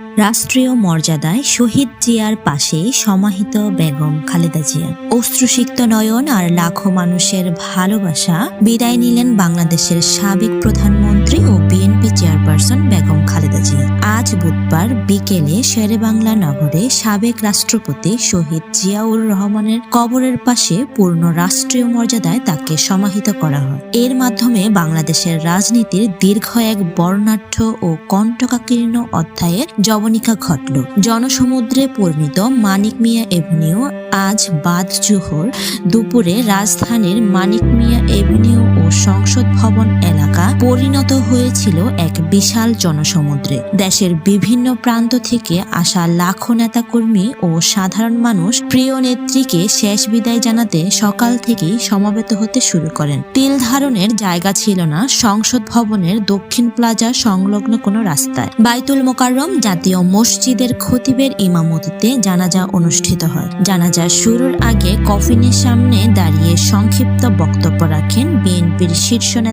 রাষ্ট্রীয় মর্যাদায় শহীদ জিয়ার পাশে সমাহিত বেগম খালেদা জিয়া। অশ্রুসিক্ত নয়ন আর লাখো মানুষের ভালোবাসা বিদায় নিলেন বাংলাদেশের সাবেক প্রধানমন্ত্রী ও বিএনপি চেয়ারপারসন বেগম। বুধবার বিকেলে শেরেবাংলা নগরে সাবেক রাষ্ট্রপতি শহীদ জিয়াউর রহমানের কবরের পাশে পূর্ণ রাষ্ট্রীয় মর্যাদায় তাকে সমাহিত করা হয়। এর মাধ্যমে বাংলাদেশের রাজনীতির দীর্ঘ এক বর্ণাঢ্য ও কণ্টকাকীর্ণ অধ্যায়ের জবনিকা ঘটল। জনসমুদ্রে পরিণত মানিক মিয়া এভিনিউ আজ বাদ জোহর দুপুরে রাজধানীর মানিক মিয়া এভিনিউ ও সংসদ ভবন এলাকা পরিণত হয়েছিল এক বিশাল জনসমুদ্রে। দেশের বিভিন্ন প্রান্ত থেকে আসা লাখো নেতাকর্মী ও সাধারণ মানুষ প্রিয় নেত্রীকে শেষ বিদায় জানাতে সকাল থেকেই সমবেত হতে শুরু করেন। তিল ধারণের জায়গা ছিল না, সংসদ ভবনের দক্ষিণ প্লাজা সংলগ্ন কোনো রাস্তায়। বাইতুল মোকাররম জাতীয় মসজিদের খতিবের ইমামতিতে জানাজা অনুষ্ঠিত হয়। জানাজা শুরুর আগে কফিনের সামনে দাঁড়িয়ে সংক্ষিপ্ত বক্তব্য রাখেন বিএনপির শীর্ষ